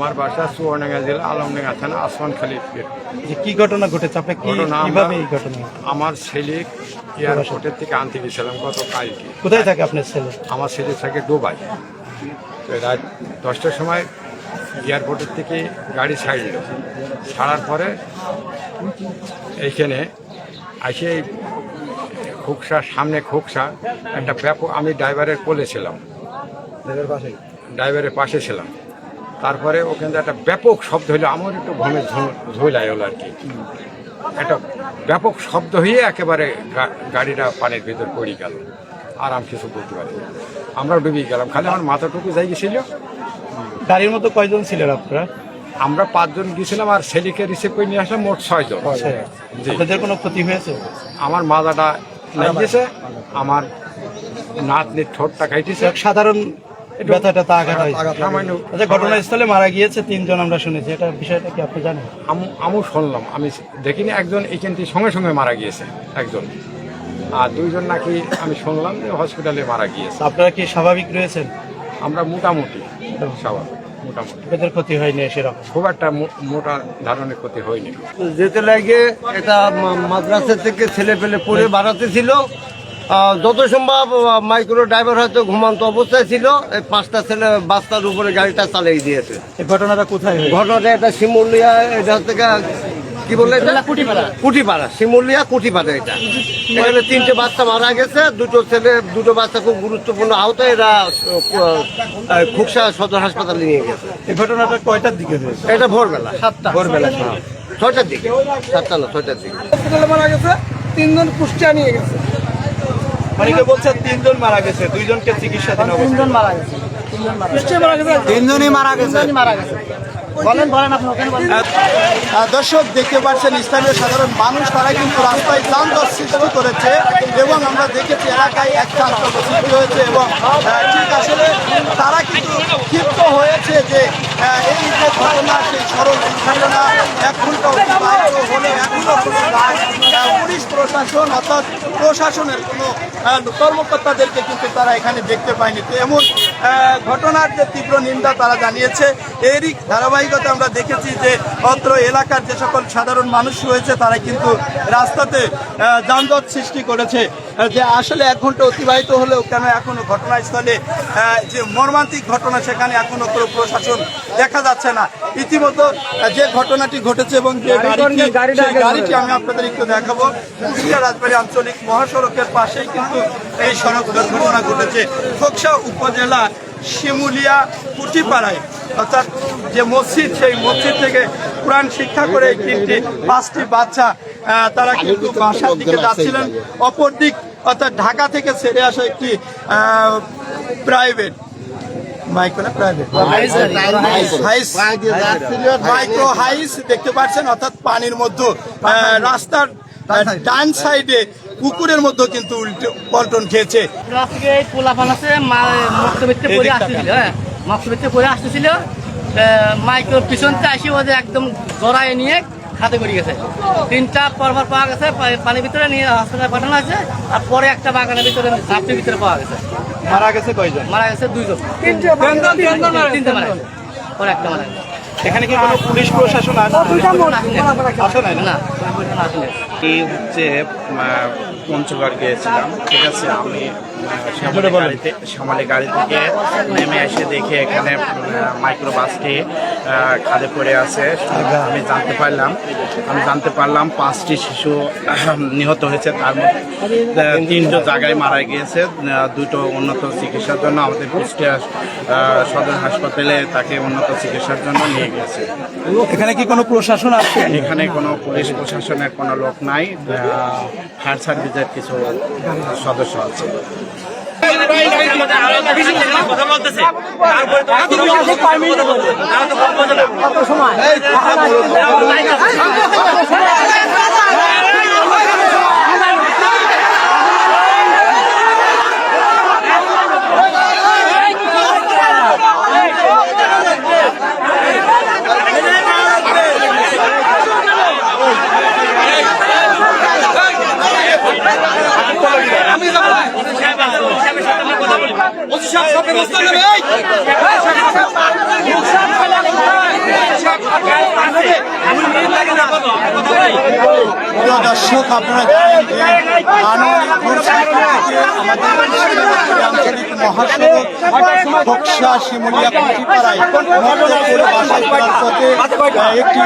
আমার বাসা সুবর্ণাঙ্গা জেলা আলমডাঙ্গা থানা আসমান খালিদ যে কি ঘটনা ঘটেছে? আপনি ঘটনা কীভাবে এই ঘটনা আমার ছেলে এয়ারপোর্টের থেকে আনতে গেছিলাম গত কালকে কোথায় থাকে আপনার ছেলে? আমার ছেলে থাকে দুবাই। তো রাত দশটার সময় এয়ারপোর্টের থেকে গাড়ি ছাড়ল ছাড়ার পরে এইখানে এসে খোকসা সামনে খোকসা একটা ব্যাপক আমি ড্রাইভারের কোলে ছিলাম। ড্রাইভারের পাশে ছিলাম। তারপরে ওখানে একটা ব্যাপক শব্দ হলো আমার একটু ঘুমে ঝোলাই হলো আর কি। একটা ব্যাপক শব্দ হয়ে একেবারে গাড়িটা পানির ভিতর পড়ে গেল আর আমি কিছু বলতে পারি। আমরা ডুবে গেলাম খালি আমার মাথাটুকু যাই গেছিল। গাড়ির মতো কয়জন ছিলেন আপনারা? আমরা পাঁচজন গেছিলাম আর ছেলেকে রিসিভ করে নিয়ে আসলাম মোট ছয়জন। জি। আপনাদের কোনো ক্ষতি হয়েছে? আমার মাথাটা লাগিয়েছে আমার নাতনির ঠোঁটটা খাইতেছে সাধারণ ব্যথাটা তা আঘাত হয়েছে। আচ্ছা ঘটনাস্থলে মারা গিয়েছে তিনজন আমরা শুনেছি। এটা বিষয়টা কি আপনি জানেন? আম- আমিও শুনলাম। আমি দেখিনি একজন এইখান থেকে সঙ্গে সঙ্গে মারা গিয়েছে একজন। আর দুইজন নাকি আমি শুনলাম যে হসপিটালে মারা গিয়েছে। আপনারা কি স্বাভাবিক রয়েছেন? আমরা মোটামুটি সবার মোটামুটি। আপনাদের ক্ষতি হয়নি সেরকম? খুব একটা মো- মোটা ধরনের ক্ষতি হয়নি। যেতে লাগে এটা মাদ্রাসা থেকে ছেলে পেলে পড়ে বাড়াতে ছিল। যত সম্ভব মাইক্রো ড্রাইভার হয়তো ঘুমান্ত অবস্থায় ছিল। এই পাঁচটা ছেলে বাস্তার উপরে গাড়িটা চালিয়ে দিয়েছে। এই ঘটনাটা কোথায় ঘটনাটা এটা শিমুলিয়া এটা হচ্ছে কি বললে কুটিপাড়া। কুটিপাড়া শিমুলিয়া কুটিপাড়া এটা। এখানে তিনটে বাচ্চা মারা গেছে দুটো ছেলে দুটো বাচ্চা খুব গুরুত্বপূর্ণ আহত এরা খুকসা সদর হাসপাতালে নিয়ে গেছে। এই ঘটনাটা কয়টার দিকে হয়েছে? এটা ভোরবেলা। সাতটা। ভোরবেলা ছয়টার দিকে। সাতটা না ছয়টার দিকে। মারা গেছে তিনজন কুষ্টিয়া নিয়ে গেছে। অনেকে বলছে তিনজন মারা গেছে দুইজনকে চিকিৎসাধীন অবস্থা। তিনজন মারা গেছে তিনজনই মারা মারা দর্শক দেখতে পাচ্ছেন স্থানীয় সাধারণ মানুষ তারা কিন্তু রাস্তায় যানজট সৃষ্টি করেছে এবং আমরা দেখেছি এলাকায় এক চাঞ্চল্য সৃষ্টি হয়েছে এবং ঠিক আসলে তারা কিন্তু ক্ষিপ্ত হয়েছে যে এই যে ঘটনা সেই সড়ক দুর্ঘটনা এক ঘণ্টা অতিবাহিত হলে এখনও কোনো কাজ, আহ, পুলিশ প্রশাসন অর্থাৎ প্রশাসনের কোনো কর্মকর্তাদেরকে কিন্তু তারা এখানে দেখতে পায়নি। তো এমন ঘটনার যে তীব্র নিন্দা তারা জানিয়েছে, এরই ধারাবাহিকতা আমরা দেখেছি যে অত্র এলাকার যে সকল সাধারণ মানুষ রয়েছে, তারা কিন্তু রাস্তাতে যানজট সৃষ্টি করেছে। যে আসলে এক ঘণ্টা অতিবাহিত হলেও কেন এখনও ঘটনাস্থলে যে মর্মান্তিক ঘটনা সেখানে এখনও কোনো প্রশাসন দেখা যাচ্ছে না। ইতিমধ্যে যে ঘটনাটি ঘটেছে এবং যে গাড়িটি গাড়িটি আমি আপনাদের একটু দেখাবো। কুষ্টিয়া রাজবাড়ী আঞ্চলিক মহাসড়কের পাশেই কিন্তু এই সড়ক দুর্ঘটনা ঘটেছে। খোকসা উপজেলা শিমুলিয়া কুটিপাড়ায়। অর্থাৎ যে মসজিদ সেই মসজিদ থেকে কোরআন শিক্ষা করে তিনটি পাঁচটি বাচ্চা তারা কিন্তু বাসার দিকে যাচ্ছিলেন। অপর দিক অর্থাৎ ঢাকা থেকে ছেড়ে আসা একটি প্রাইভেট মাইক্রো না প্রাইভেট হাইস মাইক্রো হাইস দেখতে পাচ্ছেন অর্থাৎ পানির মধ্যে আহ, রাস্তার ডান সাইডে পুকুরের মধ্যে কিন্তু উল্টে পল্টন খেয়েছে। পোলাপান আছে মক্তবিত্তে পরে আসতেছিল হ্যাঁ মক্তবিত্তে পরে আসতেছিল মাইক্রোর পিছনতে আসি ওদের একদম জড়াই নিয়ে খাতে করে গেছে। তিনটা পরপর পাওয়া গেছে পানির ভিতরে নিয়ে হসপিটালে পাঠানো আছে আর পরে একটা বাগানের ভিতরে ঝাপটির ভিতরে পাওয়া গেছে। মারা গেছে কয়জন? মারা গেছে দুইজন। তিনটে মারা গেছে। পরে একটা মারা গেছে। এখানে কি কোনো পুলিশ প্রশাসন আছে? আসে নাই না না। এই হচ্ছে আহ, পঞ্চগড় গিয়েছিলাম। ঠিক আছে আমি শ্যামলী গাড়ি থেকে নেমে এসে দেখি এখানে মাইক্রো বাসটি আহ, খাদে পড়ে আছে। আমি জানতে পারলাম। আমি জানতে পারলাম পাঁচটি শিশু নিহত হয়েছে। তার মধ্যে তিনটো জায়গায় মারা গিয়েছে। দুটো উন্নত চিকিৎসার জন্য আমাদের কুষ্টিয়া সদর হাসপাতালে তাকে উন্নত চিকিৎসার জন্য নিয়ে গেছে এখানে কি কোনো প্রশাসন আছে? এখানে কোনো পুলিশ প্রশাসনের কোনো লোক নাই। ফায়ার সার্ভিসের কিছু সদস্য আছে। দর্শক আপনারা জানেন যে আনোয়ারপুর থেকে আমাদের আঞ্চলিক মহাসড়ক দর্শক আপনারা আমাদের মহাসড়ক বক্সা শিমুলিয়া পথে একটি